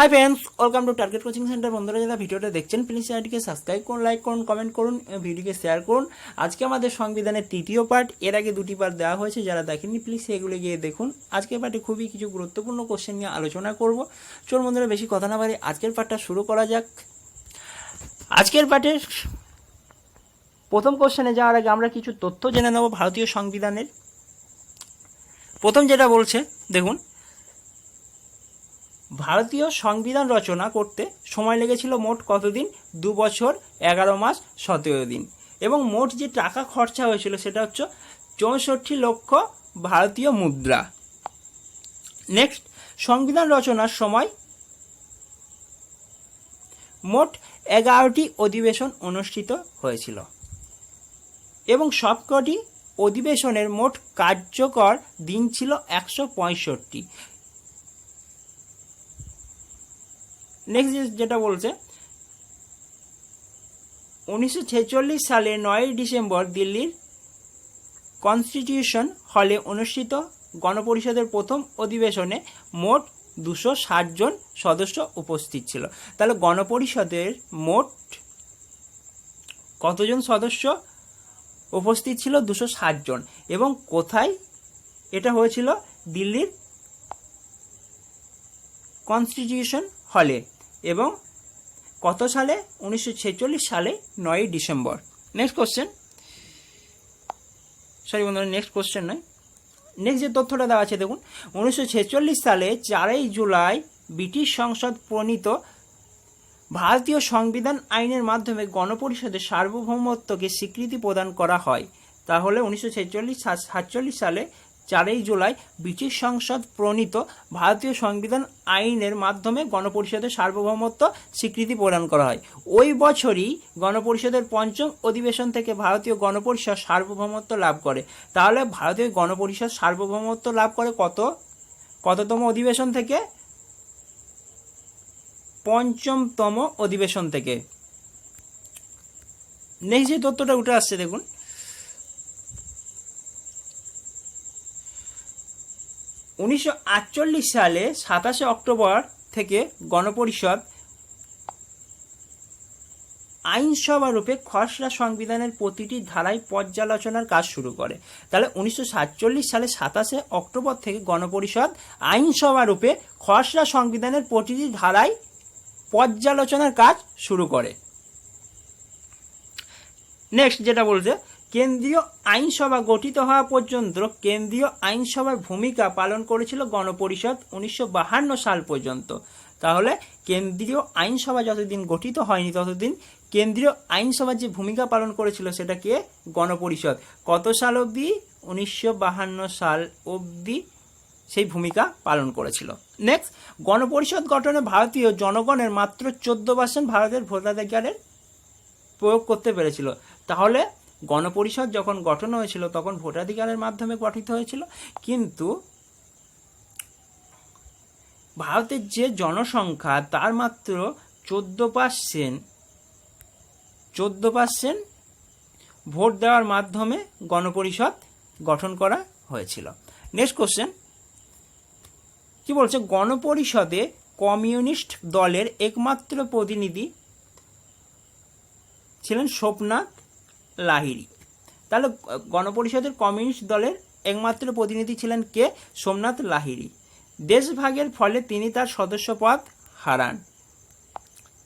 Hi friends welcome to target coaching centre বন্ধুরা, যারা ভিডিওটা দেখছেন প্লিজ চ্যানেলটিকে সাবস্ক্রাইব করুন লাইক করুন কমেন্ট করুন ভিডিওকে শেয়ার করুন। আজকে আমাদের সংবিধানের তৃতীয় পার্ট এর আগে দুটি পার্ট দেওয়া হয়েছে, যারা দেখেননি প্লিজ সেগুলো গিয়ে দেখুন। আজকের পার্টে খুবই কিছু গুরুত্বপূর্ণ কোশ্চেন নিয়ে আলোচনা করব। চোর বন্ধুরা, বেশি কথা না বাড়ি আজকের পার্টটা শুরু করা যাক। আজকের পার্টের প্রথম কোশ্চেনে যাওয়ার আগে আমরা কিছু তথ্য জেনে নেব ভারতীয় সংবিধানের। প্রথম যেটা বলছে, দেখুন ভারতীয় সংবিধান রচনা করতে সময় লেগেছিল মোট কতদিন? দু বছর, এগারো মাস, সতেরো দিন। এবং মোট যে টাকা খরচা হয়েছিল সেটা হচ্ছে চৌষট্টি লক্ষ ভারতীয় মুদ্রা। নেক্সট সংবিধান রচনার সময় মোট এগারোটি অধিবেশন অনুষ্ঠিত হয়েছিল। এবং সবকটি অধিবেশনের মোট কার্যকর দিন ছিল একশো পঁয়ষট্টি। নেক্সট যেটা বলছে, উনিশশো ছেচল্লিশ সালে নয় ডিসেম্বর দিল্লির কনস্টিটিউশন হলে অনুষ্ঠিত গণপরিষদের প্রথম অধিবেশনে মোট দুশো জন সদস্য উপস্থিত ছিল। তাহলে গণপরিষদের মোট কতজন সদস্য উপস্থিত ছিল? দুশো জন। এবং কোথায় এটা হয়েছিল? দিল্লির কনস্টিটিউশন হলে এবং কত সালে? উনিশশো ছেচল্লিশ সালে, নয়ই ডিসেম্বর। নেক্সট কোশ্চেন সরি বন্ধুরা নেক্সট কোশ্চেন নয়। নেক্সট যে তথ্যটা দেওয়া আছে, দেখুন। উনিশশো ছেচল্লিশ সালে চারই জুলাই ব্রিটিশ সংসদ প্রণীত ভারতীয় সংবিধান আইনের মাধ্যমে গণপরিষদের সার্বভৌমত্বকে স্বীকৃতি প্রদান করা হয়। তাহলে উনিশশো সালে চারই জুলাই ব্রিটিশ সংসদ প্রণীত ভারতীয় সংবিধান আইনের মাধ্যমে গণপরিষদের সার্বভৌমত্ব স্বীকৃতি প্রদান করা হয়। ওই বছরই গণপরিষদের পঞ্চম অধিবেশন থেকে ভারতীয় গণপরিষদ সার্বভৌমত্ব লাভ করে। তাহলে ভারতীয় গণপরিষদ সার্বভৌমত্ব লাভ করে কত? কততম অধিবেশন থেকে? পঞ্চমতম অধিবেশন থেকে। নেক্সট যে তথ্যটা উঠে আসছে দেখুন। উনিশশো আটচল্লিশ সালে সাতাশে অক্টোবর থেকে গণপরিষদ আইনসভা রূপে খসড়া সংবিধানের প্রতিটি ধারায় পর্যালোচনার কাজ শুরু করে। তাহলে উনিশশো সাতচল্লিশ সালে সাতাশে অক্টোবর থেকে গণপরিষদ আইনসভা রূপে খসড়া সংবিধানের প্রতিটি ধারায় পর্যালোচনার কাজ শুরু করে। নেক্সট যেটা বলছে কেন্দ্রীয় আইনসভা গঠিত হওয়া পর্যন্ত কেন্দ্রীয় আইনসভার ভূমিকা পালন করেছিল গণপরিষদ উনিশশো সাল পর্যন্ত। তাহলে কেন্দ্রীয় আইনসভা যতদিন গঠিত হয়নি ততদিন কেন্দ্রীয় আইনসভার যে ভূমিকা পালন করেছিল সেটা কে? গণপরিষদ। কত সাল অবধি? উনিশশো সাল অবধি সেই ভূমিকা পালন করেছিল। নেক্সট গণপরিষদ গঠনে ভারতীয় জনগণের মাত্র চোদ্দ পার্সেন্ট ভারতের ভোটাধিকারের প্রয়োগ করতে পেরেছিল। তাহলে গণপরিষদ যখন গঠন হয়েছিল, তখন ভোটাধিকারের মাধ্যমে গঠিত হয়েছিল। কিন্তু ভারতের যে জনসংখ্যা, তার মাত্র চোদ্দ পার্সেন্ট চোদ্দ পার্সেন্ট ভোট দেওয়ার মাধ্যমে গণপরিষদ গঠন করা হয়েছিল। নেক্সট কোশ্চেন কি বলছে? গণপরিষদে কমিউনিস্ট দলের একমাত্র প্রতিনিধি ছিলেন সোমনাথ লাহিড়ি। তাহলে গণপরিষদের কমিউনিস্ট দলের একমাত্র প্রতিনিধি ছিলেন কে? সোমনাথ লাহিড়ি। দেশভাগের ফলে তিনি তার সদস্য পদ হারান।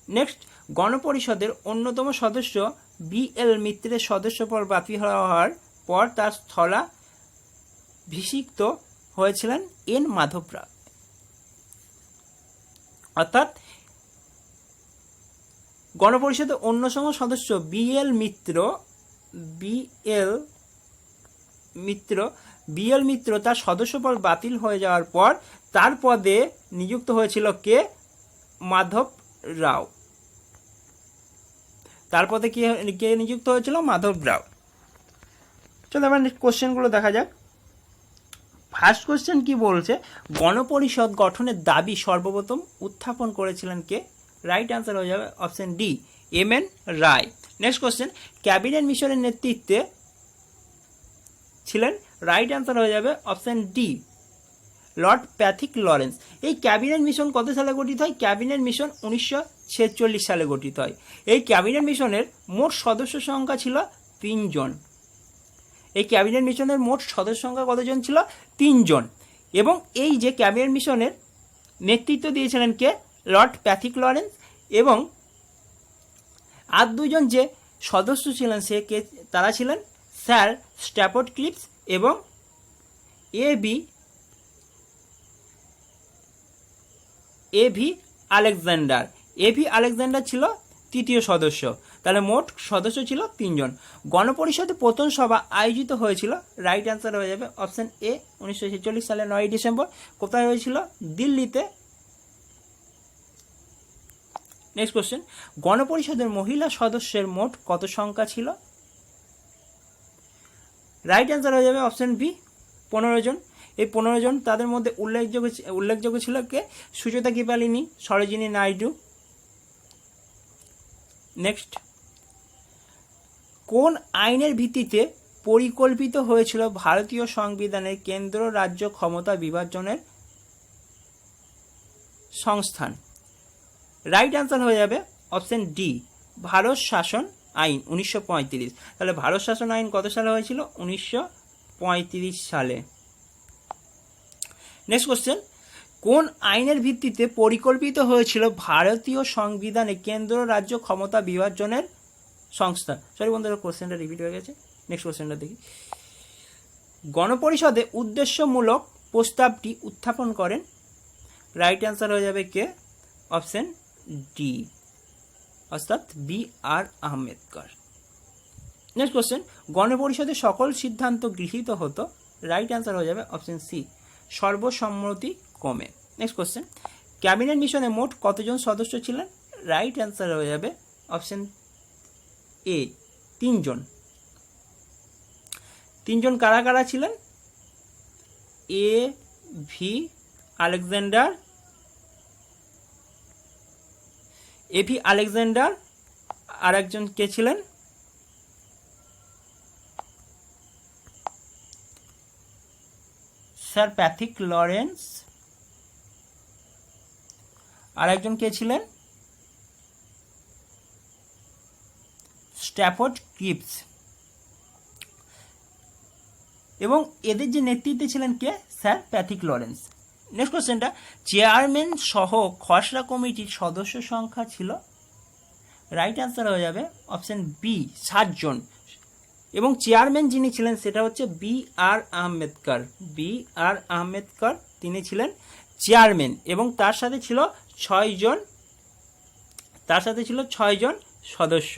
নেক্সট, গণপরিষদের অন্যতম সদস্য বি এল মিত্রের সদস্য পদ বাতিল হওয়ার পর তার স্থলা ভিষিক্ত হয়েছিলেন এন মাধবরা অর্থাৎ, গণপরিষদের অন্যতম সদস্য B L Mitra BL Mitra BL Mitra তার সদস্যপদ বাতিল হয়ে যাওয়ার পর তার পদে নিযুক্ত হয়েছিল কে? মাধব রাও। তার পদে কে কে নিযুক্ত হয়েছিল? মাধব রাও। চলো এবার কোশ্চেনগুলো দেখা যাক। ফার্স্ট কোশ্চেন কি বলছে? গণপরিষদ গঠনের দাবি সর্বপ্রথম উত্থাপন করেছিলেন কে? রাইট অ্যান্সার হয়ে যাবে option D M N Roy next question cabinet মিশনের নেতৃত্বে ছিলেন রাইট অ্যান্সার হয়ে যাবে option D Lord Pethick Lawrence এই ক্যাবিনেট মিশন কত সালে গঠিত হয়? ক্যাবিনেট মিশন উনিশশো ছেচল্লিশ সালে গঠিত হয়। এই ক্যাবিনেট মিশনের মোট সদস্য সংখ্যা ছিল তিনজন। এই ক্যাবিনেট মিশনের মোট সদস্য সংখ্যা কতজন ছিল? তিনজন। এবং এই যে ক্যাবিনেট মিশনের নেতৃত্ব দিয়েছিলেন কে? লর্ড প্যাথিক লরেন্স এবং আর দুজন যে সদস্য ছিলেন সে কে, তারা ছিলেন স্যার স্ট্যাপোর্ড ক্লিপস এবং A B, A V Alexander. A V Alexander ছিল তৃতীয় সদস্য। তাহলে মোট সদস্য ছিল তিনজন। গণপরিষদে প্রথম সভা আয়োজিত হয়েছিল রাইট অ্যান্সার হয়ে যাবে অপশান এ উনিশশো সালের নয় ডিসেম্বর। কোথায় হয়েছিল? দিল্লিতে নেক্সট কোশ্চেন গণপরিষদের মহিলা সদস্যের মোট কত সংখ্যা ছিল? রাইট অ্যান্সার হয়ে যাবে অপশন বি পনেরো জন। এই পনেরো জন তাদের মধ্যে উল্লেখযোগ্য উল্লেখযোগ্য ছিল কে? সুচেতা কিপালিনী, সরোজিনী নাইডু। নেক্সট কোন আইনের ভিত্তিতে পরিকল্পিত হয়েছিল ভারতীয় সংবিধানের কেন্দ্র রাজ্য ক্ষমতা বিভাজনের সংস্থান? রাইট অ্যান্সার হয়ে যাবে অপশন ডি ভারত শাসন আইন, উনিশশো পঁয়ত্রিশ। তাহলে ভারত শাসন আইন কত সালে হয়েছিল? উনিশশো পঁয়ত্রিশ সালে। নেক্সট কোশ্চেন কোন আইনের ভিত্তিতে পরিকল্পিত হয়েছিল ভারতীয় সংবিধানে কেন্দ্র, রাজ্য ক্ষমতা বিভাজনের সংস্থা? সরি বন্ধুরা কোশ্চেনটা রিপিট হয়ে গেছে। নেক্সট কোশ্চেনটা দেখি। গণপরিষদে উদ্দেশ্যমূলক প্রস্তাবটি উত্থাপন করেন। রাইট অ্যান্সার হয়ে যাবে কে? অপশন ডি অর্থাৎ B R Ambedkar. Next question গণপরিষদে সকল সিদ্ধান্ত গৃহীত হতো রাইট অ্যান্সার হয়ে যাবে অপশন সি সর্বসম্মতি কমে নেক্সট কোশ্চেন ক্যাবিনেট মিশনে মোট কতজন সদস্য ছিলেন? রাইট অ্যান্সার হয়ে যাবে অপশন এ তিনজন। তিনজন কারা কারা ছিলেন? A V Alexander A V Alexander আর একজন কে ছিলেন? স্যার প্যাথিক লরেন্স আর একজন কে ছিলেন? স্ট্যাফোর্ড ক্রিপস এবং এদের যে নেতৃত্বে ছিলেন কে? স্যার প্যাথিক লরেন্স নেক্সট কোশ্চেনটা চেয়ারম্যান সহ খসড়া কমিটির সদস্য সংখ্যা ছিল? রাইট অ্যান্সার হয়ে যাবে অপশন বি সাতজন এবং চেয়ারম্যান যিনি ছিলেন, সেটা হচ্ছে বি আর আহমেদকর বি আর আহমেদকর তিনি ছিলেন চেয়ারম্যান এবং তার সাথে ছিল ছয়জন তার সাথে ছিল ছয়জন সদস্য।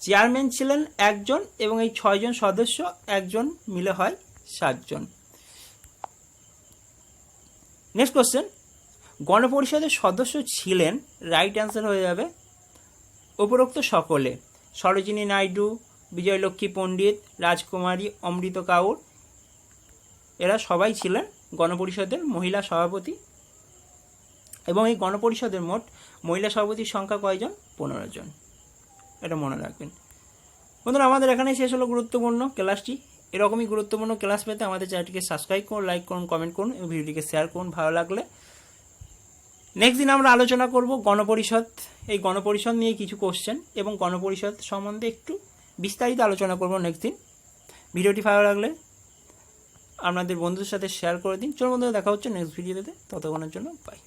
চেয়ারম্যান ছিলেন একজন এবং এই ছয়জন সদস্য একজন মিলে হয় সাতজন নেক্সট কোশ্চেন গণপরিষদের সদস্য ছিলেন রাইট অ্যান্সার হয়ে যাবে উপরোক্ত সকলে। সরোজিনী নাইডু, বিজয়লক্ষ্মী পণ্ডিত, রাজকুমারী অমৃত কাউর। এরা সবাই ছিলেন গণপরিষদের মহিলা সভাপতি এবং এই গণপরিষদের মোট মহিলা সভাপতির সংখ্যা কয়জন? পনেরো জন। এটা মনে রাখবেন। বন্ধুরা, আমাদের এখানে শেষ হলো গুরুত্বপূর্ণ ক্লাসটি। এরকমই গুরুত্বপূর্ণ ক্লাস পেতে আমাদের চ্যানেলটিকে সাবস্ক্রাইব করুন লাইক করুন কমেন্ট করুন এবং ভিডিওটিকে শেয়ার করুন, ভালো লাগলে। নেক্সট দিন আমরা আলোচনা করব গণপরিষদ। এই গণপরিষদ নিয়ে কিছু কোশ্চেন এবং গণপরিষদ সম্বন্ধে একটু বিস্তারিত আলোচনা করব নেক্সট দিন। ভিডিওটি ভালো লাগলে আপনাদের বন্ধুদের সাথে শেয়ার করে দিন। চলো বন্ধুরা, দেখা হচ্ছে নেক্সট ভিডিওতে ততক্ষণের জন্য বাই